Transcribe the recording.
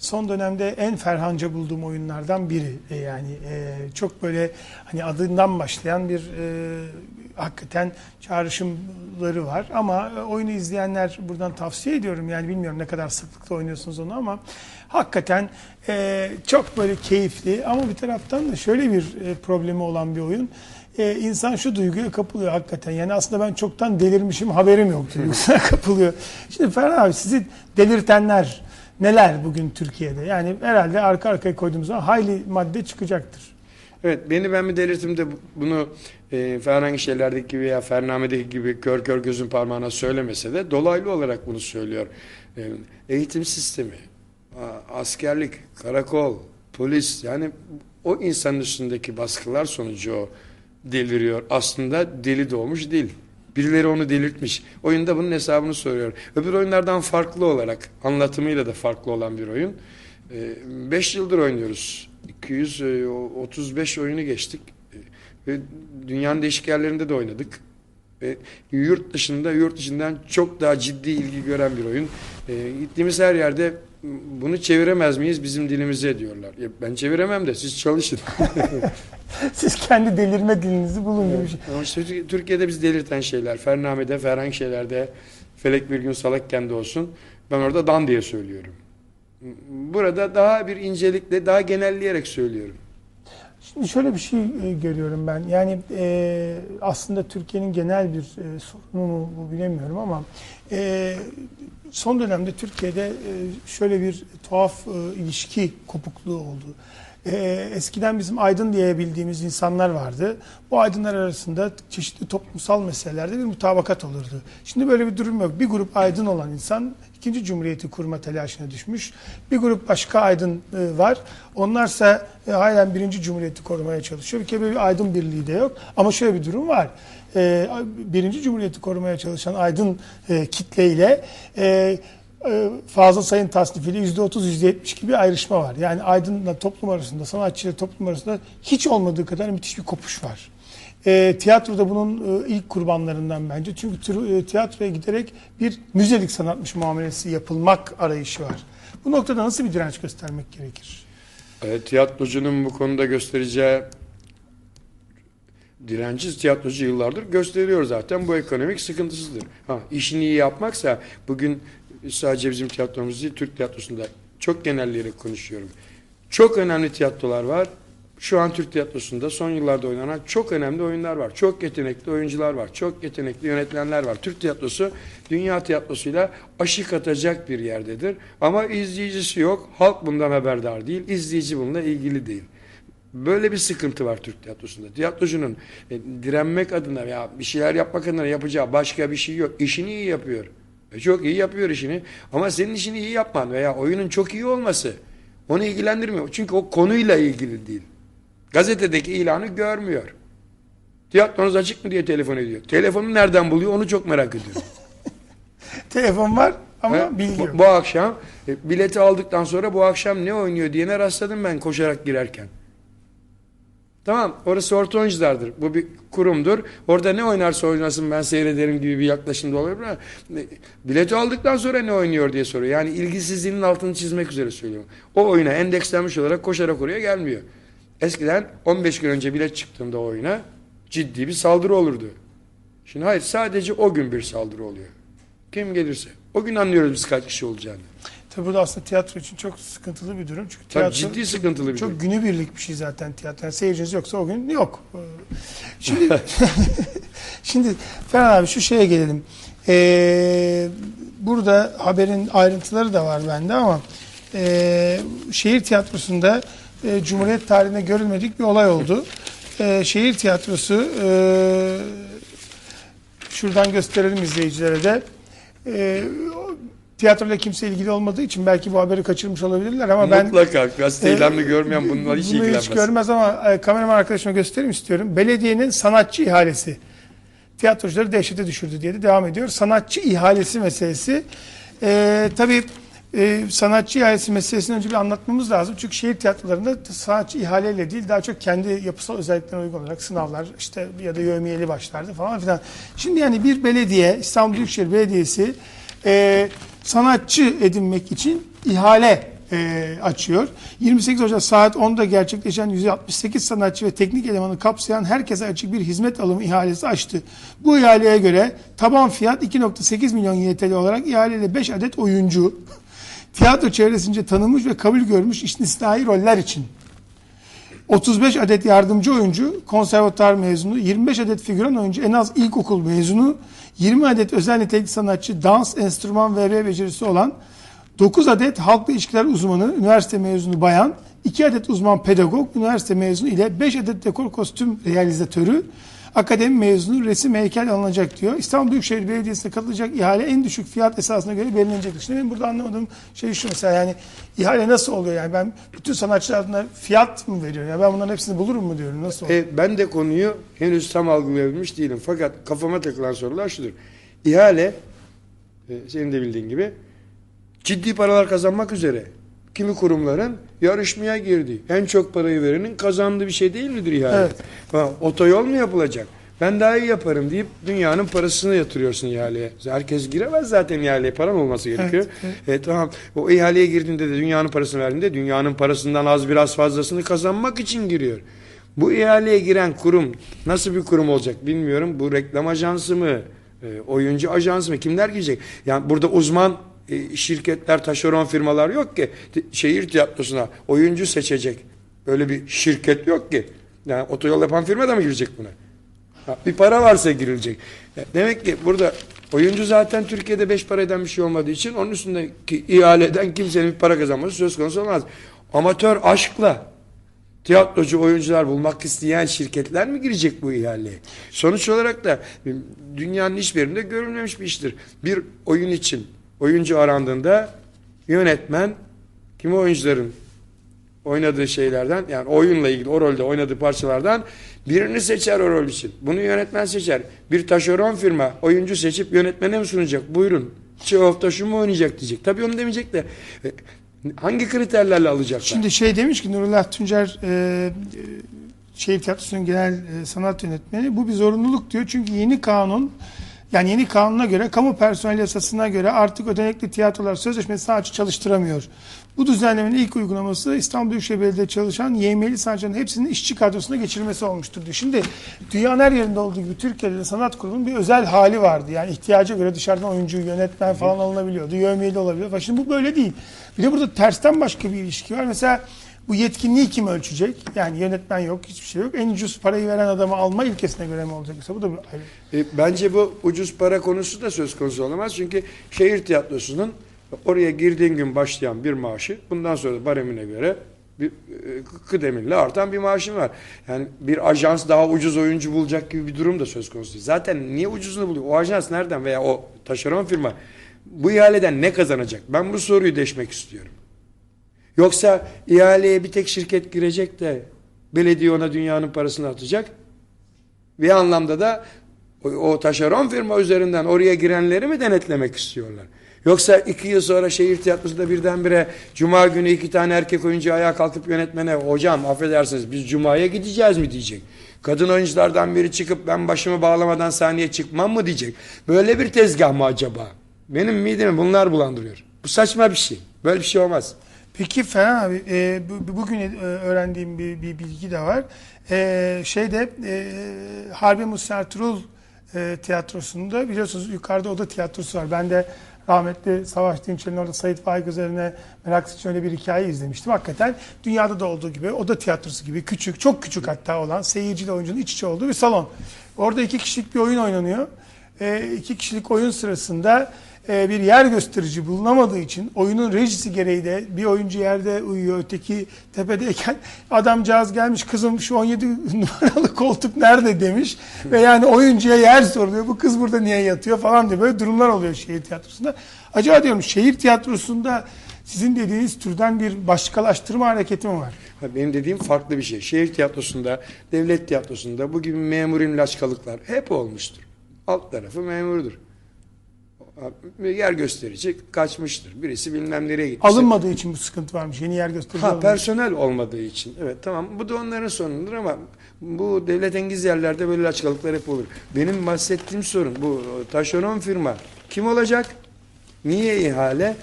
son dönemde en ferhanca bulduğum oyunlardan biri. E, yani e, çok böyle hani adından başlayan bir e, hakikaten çağrışımları var. Ama e, oyunu izleyenler buradan tavsiye ediyorum. Yani bilmiyorum ne kadar sıklıkla oynuyorsunuz onu ama hakikaten e, çok böyle keyifli ama bir taraftan da şöyle bir e, problemi olan bir oyun. E, insan şu duyguya kapılıyor hakikaten. Yani aslında ben çoktan delirmişim haberim yok duygusuna kapılıyor. Şimdi Ferhan abi sizi delirtenler neler bugün Türkiye'de? Yani herhalde arka arkaya koyduğumuz zaman hayli madde çıkacaktır. Evet beni ben bir delirtim de bu- bunu e, herhangi şeylerdeki gibi veya Fernamedeki gibi kör kör gözün parmağına söylemese de dolaylı olarak bunu söylüyor. E, eğitim sistemi, askerlik, karakol, polis yani o insanın üstündeki baskılar sonucu o deliriyor. Aslında deli doğmuş değil. Birileri onu delirtmiş. Oyunda bunun hesabını soruyor. Öbür oyunlardan farklı olarak, anlatımıyla da farklı olan bir oyun. 5 yıldır oynuyoruz. 235 oyunu geçtik. E, Ve dünyanın değişik yerlerinde de oynadık. Ve yurt dışında, yurt dışından çok daha ciddi ilgi gören bir oyun. E, gittiğimiz her yerde bunu çeviremez miyiz bizim dilimize diyorlar. Ya ben çeviremem de siz çalışın. Siz kendi delirme dilinizi bulun gibi bir şey. Ama işte Tür- Türkiye'de bizi delirten şeyler, Fername'de, Ferhangi şeylerde, Felek bir gün salakken de olsun. Ben orada dan diye söylüyorum. Burada daha bir incelikle, daha genelleyerek söylüyorum. Şimdi şöyle bir şey e, görüyorum ben. Yani e, aslında Türkiye'nin genel bir e, sorunu mu bu bilemiyorum ama e, son dönemde Türkiye'de e, şöyle bir tuhaf e, ilişki kopukluğu oldu. E, eskiden bizim aydın diye bildiğimiz insanlar vardı. Bu aydınlar arasında çeşitli toplumsal meselelerde bir mutabakat olurdu. Şimdi böyle bir durum yok. Bir grup aydın olan insan ikinci cumhuriyeti kurma telaşına düşmüş. Bir grup başka aydın e, var. Onlarsa e, halen birinci cumhuriyeti korumaya çalışıyor. Bir kere bir aydın birliği de yok. Ama şöyle bir durum var. E, birinci cumhuriyeti korumaya çalışan aydın e, kitleyle e, e, fazla sayın tasnifiyle %30 %70 gibi ayrışma var. Yani aydınla toplum arasında, sanatçıyla toplum arasında hiç olmadığı kadar müthiş bir kopuş var. E, tiyatroda bunun e, ilk kurbanlarından bence. Çünkü tür- e, tiyatroya giderek bir müzelik sanatmış muamelesi yapılmak arayışı var. Bu noktada nasıl bir direnç göstermek gerekir? E, tiyatrocunun bu konuda göstereceği direnci tiyatrocu yıllardır gösteriyor zaten. Bu ekonomik sıkıntısıdır. Ha, işini iyi yapmaksa bugün sadece bizim tiyatromuz değil, Türk tiyatrosunda çok genelleyerek konuşuyorum. Çok önemli tiyatrolar var. Şu an Türk tiyatrosunda son yıllarda oynanan çok önemli oyunlar var. Çok yetenekli oyuncular var. Çok yetenekli yönetmenler var. Türk tiyatrosu dünya tiyatrosuyla aşık atacak bir yerdedir. Ama izleyicisi yok. Halk bundan haberdar değil. İzleyici bununla ilgili değil. Böyle bir sıkıntı var Türk tiyatrosunda. Tiyatrocunun e, direnmek adına veya bir şeyler yapmak adına yapacağı başka bir şey yok. İşini iyi yapıyor. E, çok iyi yapıyor işini. Ama senin işini iyi yapman veya oyunun çok iyi olması onu ilgilendirmiyor. Çünkü o konuyla ilgili değil. Gazetedeki ilanı görmüyor. Tiyatronuz açık mı diye telefon ediyor. Telefonu nereden buluyor onu çok merak ediyorum. Telefon var ama He? bilgi bu, yok. bu akşam e, bileti aldıktan sonra bu akşam ne oynuyor diyene rastladım ben koşarak girerken. Tamam orası orta oyunculardır. Bu bir kurumdur. Orada ne oynarsa oynasın ben seyrederim gibi bir yaklaşımda olabilir ama e, bileti aldıktan sonra ne oynuyor diye soruyor. Yani ilgisizliğinin altını çizmek üzere söylüyorum. O oyuna endekslenmiş olarak koşarak oraya gelmiyor. Eskiden 15 gün önce bilet çıktığında o oyuna ciddi bir saldırı olurdu. Şimdi hayır sadece o gün bir saldırı oluyor. Kim gelirse. O gün anlıyoruz biz kaç kişi olacağını. Tabii bu da aslında tiyatro için çok sıkıntılı bir durum. Çünkü Tabii tiyatro ciddi sıkıntılı bir durum. çok günübirlik bir şey zaten tiyatro. Yani seyirciniz yoksa o gün yok. Şimdi şimdi Ferhan abi şu şeye gelelim. Ee, burada haberin ayrıntıları da var bende ama ee, şehir tiyatrosunda e, Cumhuriyet tarihinde görülmedik bir olay oldu. Ee, şehir tiyatrosu ee, şuradan gösterelim izleyicilere de. O- tiyatroyla kimse ilgili olmadığı için belki bu haberi kaçırmış olabilirler ama ben Mutlaka gazeteyle e, mi görmeyen bununla hiç bunu ilgilenmez. hiç görmez ama e, kameraman arkadaşıma göstereyim istiyorum. Belediyenin sanatçı ihalesi tiyatrocuları dehşete düşürdü diye de devam ediyor. Sanatçı ihalesi meselesi e, tabii e, sanatçı ihalesi meselesini önce bir anlatmamız lazım. Çünkü şehir tiyatrolarında sanatçı ihaleyle değil daha çok kendi yapısal özelliklerine uygun olarak sınavlar işte ya da yövmiyeli başlardı falan filan. Şimdi yani bir belediye İstanbul Büyükşehir Belediyesi e, sanatçı edinmek için ihale e, açıyor. 28 Ocak saat 10'da gerçekleşen 168 sanatçı ve teknik elemanı kapsayan herkese açık bir hizmet alımı ihalesi açtı. Bu ihaleye göre taban fiyat 2.8 milyon YTL olarak ihaleyle 5 adet oyuncu tiyatro çevresince tanınmış ve kabul görmüş istisnai roller için 35 adet yardımcı oyuncu, konservatuar mezunu, 25 adet figüran oyuncu, en az ilkokul mezunu, 20 adet özel nitelikli sanatçı, dans, enstrüman ve VB becerisi olan, 9 adet halkla ilişkiler uzmanı, üniversite mezunu bayan, 2 adet uzman pedagog, üniversite mezunu ile 5 adet dekor kostüm realizatörü, akademi mezunu, resim heykel alınacak diyor. İstanbul Büyükşehir Belediyesi'ne katılacak ihale en düşük fiyat esasına göre belirlenecek. Şimdi benim burada anlamadığım şey şu mesela yani ihale nasıl oluyor yani ben bütün sanatçılar adına fiyat mı veriyorum? Ya ben bunların hepsini bulurum mu diyorum nasıl oluyor? E, ben de konuyu henüz tam algılayabilmiş değilim. Fakat kafama takılan sorular şudur. İhale, e, senin de bildiğin gibi ciddi paralar kazanmak üzere. Kimi kurumların yarışmaya girdiği, en çok parayı verenin kazandığı bir şey değil midir ihale? Evet. Ha, otoyol mu yapılacak? Ben daha iyi yaparım deyip dünyanın parasını yatırıyorsun ihaleye. Herkes giremez zaten ihaleye. Paran olması gerekiyor. E, tamam. O ihaleye girdiğinde de dünyanın parasını verdiğinde dünyanın parasından az biraz fazlasını kazanmak için giriyor. Bu ihaleye giren kurum nasıl bir kurum olacak bilmiyorum. Bu reklam ajansı mı? e, oyuncu ajansı mı? Kimler girecek? Yani burada uzman şirketler, taşeron firmalar yok ki. Şehir tiyatrosuna oyuncu seçecek. Böyle bir şirket yok ki. Yani otoyol yapan firma da mı girecek buna? Ha, bir para varsa girilecek. Demek ki burada oyuncu zaten Türkiye'de beş para eden bir şey olmadığı için onun üstündeki ihaleden kimsenin bir para kazanması söz konusu olmaz. Amatör aşkla tiyatrocu oyuncular bulmak isteyen şirketler mi girecek bu ihaleye? Sonuç olarak da dünyanın hiçbir yerinde görülmemiş bir iştir. Bir oyun için oyuncu arandığında yönetmen kimi oyuncuların oynadığı şeylerden yani oyunla ilgili o rolde oynadığı parçalardan birini seçer o rol için. Bunu yönetmen seçer. Bir taşeron firma oyuncu seçip yönetmene mi sunacak? Buyurun. Çehov'da şu mu oynayacak diyecek. Tabii onu demeyecek de e, hangi kriterlerle alacaklar? Şimdi şey demiş ki Nurullah Tuncer e, e, Şehir Tiyatrosu'nun genel e, sanat yönetmeni bu bir zorunluluk diyor. Çünkü yeni kanun yani yeni kanuna göre kamu personel yasasına göre artık ödenekli tiyatrolar sözleşmesi sanatçı çalıştıramıyor. Bu düzenlemenin ilk uygulaması İstanbul Büyükşehir Belediye çalışan YM'li sanatçıların hepsinin işçi kadrosuna geçirilmesi olmuştur diyor. Şimdi dünyanın her yerinde olduğu gibi Türkiye'de de sanat kurumunun bir özel hali vardı. Yani ihtiyaca göre dışarıdan oyuncu, yönetmen falan alınabiliyordu. YM'li olabiliyor. Şimdi bu böyle değil. Bir de burada tersten başka bir ilişki var. Mesela bu yetkinliği kim ölçecek? Yani yönetmen yok, hiçbir şey yok. En ucuz parayı veren adamı alma ilkesine göre mi olacak? Bu da bir ayrı. E, bence bu ucuz para konusu da söz konusu olamaz. Çünkü şehir tiyatrosunun oraya girdiğin gün başlayan bir maaşı bundan sonra baremine göre bir e, kıdeminle artan bir maaşın var. Yani bir ajans daha ucuz oyuncu bulacak gibi bir durum da söz konusu değil. Zaten niye ucuzunu buluyor? O ajans nereden veya o taşeron firma bu ihaleden ne kazanacak? Ben bu soruyu deşmek istiyorum. Yoksa ihaleye bir tek şirket girecek de belediye ona dünyanın parasını atacak. Bir anlamda da o, o taşeron firma üzerinden oraya girenleri mi denetlemek istiyorlar? Yoksa iki yıl sonra şehir tiyatrosunda birdenbire cuma günü iki tane erkek oyuncu ayağa kalkıp yönetmene hocam affedersiniz biz cumaya gideceğiz mi diyecek. Kadın oyunculardan biri çıkıp ben başımı bağlamadan sahneye çıkmam mı diyecek. Böyle bir tezgah mı acaba? Benim midemi bunlar bulandırıyor. Bu saçma bir şey. Böyle bir şey olmaz. Peki Ferhan abi, e, bu- bugün e, öğrendiğim bir, bir bilgi de var. E, şeyde e, Harbi Musa Ertuğrul e, tiyatrosunda biliyorsunuz yukarıda oda tiyatrosu var. Ben de rahmetli Savaş Dinçer'in orada Sait Faik üzerine meraklı için öyle bir hikaye izlemiştim. Hakikaten dünyada da olduğu gibi oda tiyatrosu gibi küçük, çok küçük hatta olan seyirciyle oyuncunun iç içe olduğu bir salon. Orada iki kişilik bir oyun oynanıyor. E, iki kişilik oyun sırasında bir yer gösterici bulunamadığı için oyunun rejisi gereği de bir oyuncu yerde uyuyor, öteki tepedeyken adamcağız gelmiş kızım şu 17 numaralı koltuk nerede demiş ve yani oyuncuya yer soruluyor. Bu kız burada niye yatıyor falan diye böyle durumlar oluyor şehir tiyatrosunda. Acaba diyorum şehir tiyatrosunda sizin dediğiniz türden bir başkalaştırma hareketi mi var? Benim dediğim farklı bir şey. Şehir tiyatrosunda, devlet tiyatrosunda bu gibi memur laçkalıklar hep olmuştur. Alt tarafı memurdur. Yer gösterici kaçmıştır. Birisi bilmem nereye gitmiş. Alınmadığı için bu sıkıntı varmış. Yeni yer gösterici Ha için. personel olmadığı için. Evet tamam. Bu da onların sorunudur ama bu devlet engiz yerlerde böyle açıklıklar hep olur. Benim bahsettiğim sorun bu taşeron firma kim olacak? Niye ihale?